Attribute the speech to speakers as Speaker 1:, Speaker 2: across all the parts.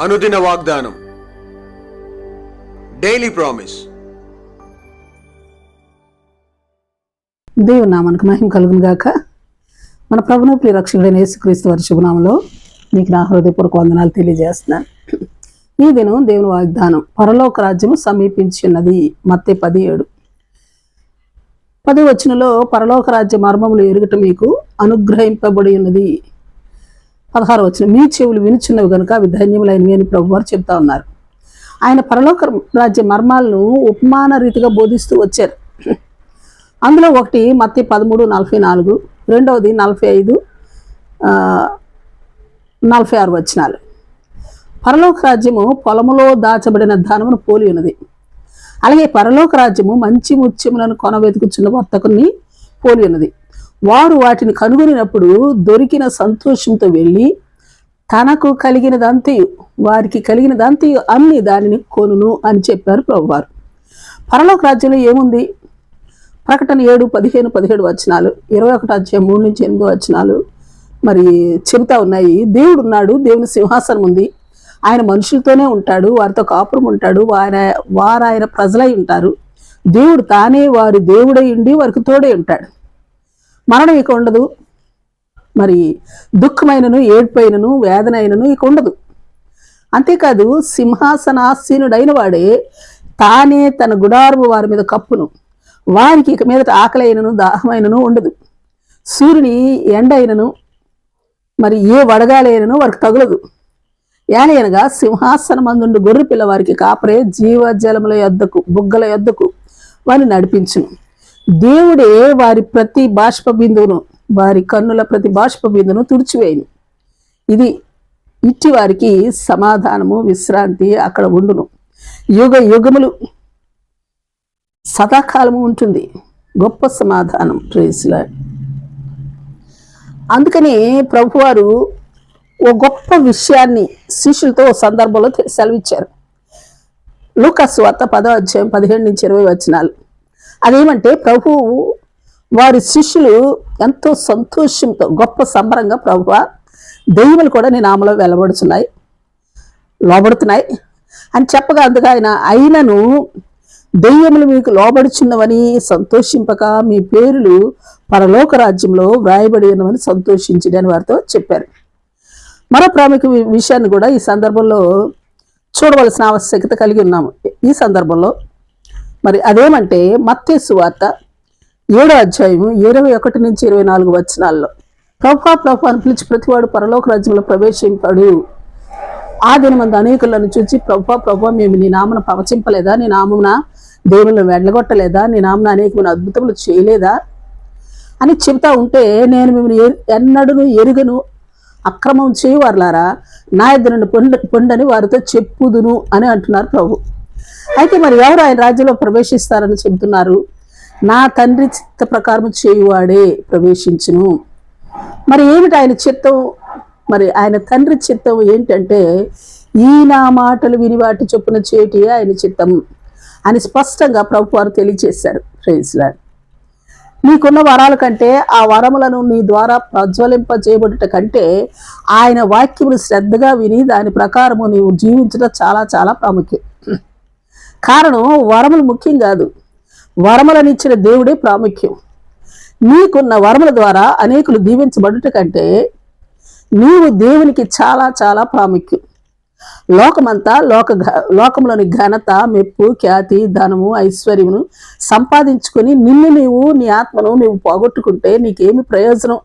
Speaker 1: అనుదిన వాగ్దానం. Daily promise
Speaker 2: దేవుని నామానికి మహిమ కలుగును గాక. మన ప్రభును ప్రియరక్షకుడైన యేసుక్రీస్తు వారి శుభనామంలో మీకు నా హృదయపూర్వక వందనాలు తెలియజేస్తున్నాను. ఈ దినం దేవుని వాగ్దానం పరలోక రాజ్యము సమీపించి ఉన్నది మత్తే పది ఏడు పది వచ్చినలో పరలోక రాజ్య మర్మములు ఎరుగట మీకు అనుగ్రహింపబడి ఉన్నది. పదహారు వచ్చిన మీ చెవులు వినుచున్నవి కనుక అవి ధన్యములైనవి అని ప్రభు వారు చెప్తా ఉన్నారు. ఆయన పరలోక రాజ్య మర్మాలను ఉపమాన రీతిగా బోధిస్తూ వచ్చారు. అందులో ఒకటి మత్తి పదమూడు నలభై నాలుగు రెండవది నలభై ఐదు నలభై ఆరు వచనాలు. పరలోక రాజ్యము పొలములో దాచబడిన ధనమును పోలి ఉన్నది. అలాగే పరలోక రాజ్యము మంచి ముత్యములను కొనవెతుకుచున్న వర్తకుని పోలి ఉన్నది. వారు వాటిని కనుగొనినప్పుడు దొరికిన సంతోషంతో వెళ్ళి తనకు కలిగినదంతయు వారికి కలిగినదంతయు అన్ని దానిని కొనును అని చెప్పారు ప్రభువారు. పరలోక రాజ్యంలో ఏముంది? ప్రకటన ఏడు పదిహేను పదిహేడు వచనాలు ఇరవై ఒకటి అధ్యాయం మూడు నుంచి ఎనిమిది వచనాలు మరి చెబుతా ఉన్నాయి. దేవుడు ఉన్నాడు దేవుని సింహాసనం ఉంది. ఆయన మనుషులతోనే ఉంటాడు వారితో కాపురం ఉంటాడు వారి వారు ఆయన ప్రజలై ఉంటారు. దేవుడు తానే వారి దేవుడై ఉండి వారికి తోడే ఉంటాడు. మరణం ఇక ఉండదు. మరి దుఃఖమైనను ఏడ్పైనను వేదనైనను ఇక ఉండదు. అంతేకాదు సింహాసనాసీనుడైన వాడే తానే తన గుడారము వారి మీద కప్పును. వారికి ఇక మీదట ఆకలైనను దాహమైనను ఉండదు. సూర్యుని ఎండైనను మరి ఏ వడగాలైనను వారికి తగులదు. ఏలయనగా సింహాసనమందుండు గొర్రె పిల్ల వారికి కాపరే జీవజలముల యొద్దకు బుగ్గల యొద్దకు వారిని నడిపించును. దేవుడే వారి ప్రతి బాష్ప బిందువును వారి కన్నుల ప్రతి బాష్ప బిందును తుడిచివేయను. ఇది ఇట్టి వారికి సమాధానము విశ్రాంతి అక్కడ ఉండును. యుగ యుగములు సదాకాలము ఉంటుంది. గొప్ప సమాధానం ప్రేసులా అందుకని ప్రభువారు ఓ గొప్ప విషయాన్ని శిష్యులతో ఓ సందర్భంలో సెలవిచ్చారు. లూకస్ వార్త పదో అధ్యాయం పదిహేడు నుంచి ఇరవై వచనాలు. అదేమంటే ప్రభువు వారి శిష్యులు ఎంతో సంతోషంతో గొప్ప సంబరంగా ప్రభువ దెయ్యములు కూడా నీ నామలో వెలబడుతున్నాయి లోబడుతున్నాయి. అని చెప్పగా అందుకు ఆయన అయినను దెయ్యములు మీకు లోబడుచున్నవని సంతోషింపక మీ పేర్లు పరలోక రాజ్యంలో వ్రాయబడి ఉన్నవని సంతోషించింది అని వారితో చెప్పారు. మరో ప్రాముఖ్య విషయాన్ని కూడా ఈ సందర్భంలో చూడవలసిన ఆవశ్యకత కలిగి ఉన్నాము. ఈ సందర్భంలో మరి అదేమంటే మత్తేసు వార్త ఏడో అధ్యాయము ఇరవై ఒకటి నుంచి ఇరవై నాలుగు వచనాల్లో. ప్రభా ప్రభా అని పిలిచి ప్రతివాడు పరలోక రాజ్యంలో ప్రవేశింపాడు. ఆ దినమంది అనేకులను చూచి ప్రభా ప్రభా మేము నీ నామను పవచింపలేదా? నీ నామమున దేవులను వెళ్ళగొట్టలేదా నీ నామన అనేకమైన అద్భుతములు చేయలేదా? అని చెబుతా ఉంటే నేను మిమ్మల్ని ఎన్నడును ఎరుగను. అక్రమం చేయవారులారా నా ఇద్దరు పొండ పొండని వారితో చెప్పుదును అని అంటున్నారు ప్రభు. అయితే మరి ఎవరు ఆయన రాజ్యంలో ప్రవేశిస్తారని చెబుతున్నారు? నా తండ్రి చిత్త ప్రకారం చేయువాడే ప్రవేశించును. మరి ఏమిటి ఆయన చిత్తం? మరి ఆయన తండ్రి చిత్తం ఏంటంటే ఈ నా మాటలు విని వాటి చొప్పున చేటి ఆయన చిత్తం అని స్పష్టంగా ప్రభు వారు తెలియజేశారు ప్రైజ్లాడ్ నీకున్న వరాల కంటే ఆ వరములను నీ ద్వారా ప్రజ్వలింప చేయబడుట కంటే ఆయన వాక్యములు శ్రద్ధగా విని దాని ప్రకారము నీవు జీవించడం చాలా చాలా ప్రాముఖ్యం. కారణం వరములు ముఖ్యం కాదు. వరములనిచ్చిన దేవుడే ప్రాముఖ్యం. నీకున్న వరముల ద్వారా అనేకులు దీవించబడుట కంటే నీవు దేవునికి చాలా చాలా ప్రాముఖ్యం. లోకమంతా లోక లోకంలోని ఘనత మెప్పు ఖ్యాతి ధనము ఐశ్వర్యమును సంపాదించుకొని నిన్ను నీవు నీ ఆత్మను నీవు పోగొట్టుకుంటే నీకేమి ప్రయోజనం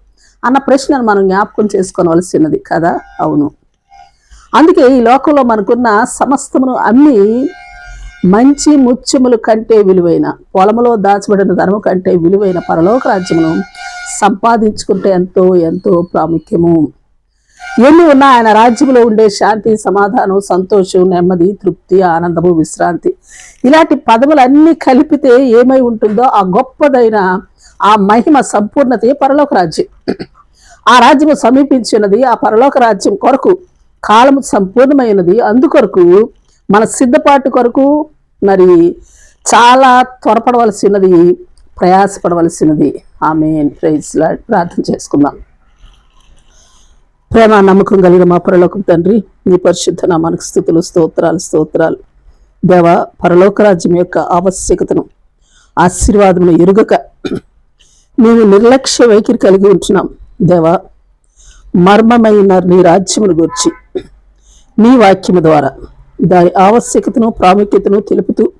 Speaker 2: అన్న ప్రశ్నను మనం జ్ఞాపకం చేసుకోవలసినది కదా? అవును. అందుకే ఈ లోకంలో మనకున్న సమస్తమును అమ్మి మంచి ముత్యముల కంటే విలువైన పొలములో దాచబడిన ధనము కంటే విలువైన పరలోక రాజ్యమును సంపాదించుకుంటే ఎంతో ఎంతో ప్రాముఖ్యము. ఎన్ని ఉన్నా ఆయన రాజ్యంలో ఉండే శాంతి సమాధానం సంతోషం నెమ్మది తృప్తి ఆనందము విశ్రాంతి. ఇలాంటి పదములన్నీ కలిపితే ఏమై ఉంటుందో ఆ గొప్పదైన ఆ మహిమ సంపూర్ణతే పరలోక రాజ్యం. ఆ రాజ్యము సమీపించినది ఆ పరలోక రాజ్యం కొరకు కాలము సంపూర్ణమైనది. అందుకొరకు మన సిద్ధపాటు కొరకు మరి చాలా త్వరపడవలసినది ప్రయాసపడవలసినది. ఆమె ప్రైజ్లా ప్రార్థన చేసుకుందాం. ప్రేమ నమ్మకం కలిగిన మా పరలోకం తండ్రి నీ పరిశుద్ధ నామానికి స్థుతులు స్తోత్రాలు స్తోత్రాలు. దేవ పరలోక రాజ్యం యొక్క ఆవశ్యకతను ఆశీర్వాదమును ఎరుగక మేము నిర్లక్ష్య వైఖరి కలిగి ఉంటున్నాం. దేవా మర్మమైన నీ రాజ్యమును గురించి నీ వాక్యము ద్వారా దాని ఆవశ్యకతను ప్రాముఖ్యతను తెలుపుతూ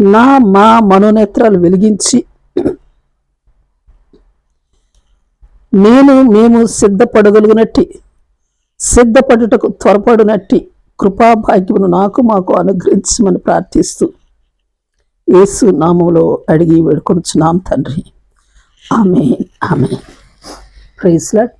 Speaker 2: నా మా మనోనేత్రాలు వెలిగించి నేను మేము సిద్ధపడగలుగునట్టి సిద్ధపడుటకు త్వరపడినట్టి కృపాభాగ్యమును నాకు మాకు అనుగ్రహించమని ప్రార్థిస్తూ యేసు నామంలో అడిగి వేడుకొనుచున్నాం తండ్రి. ఆమె ఆమె ప్రైస్లాట్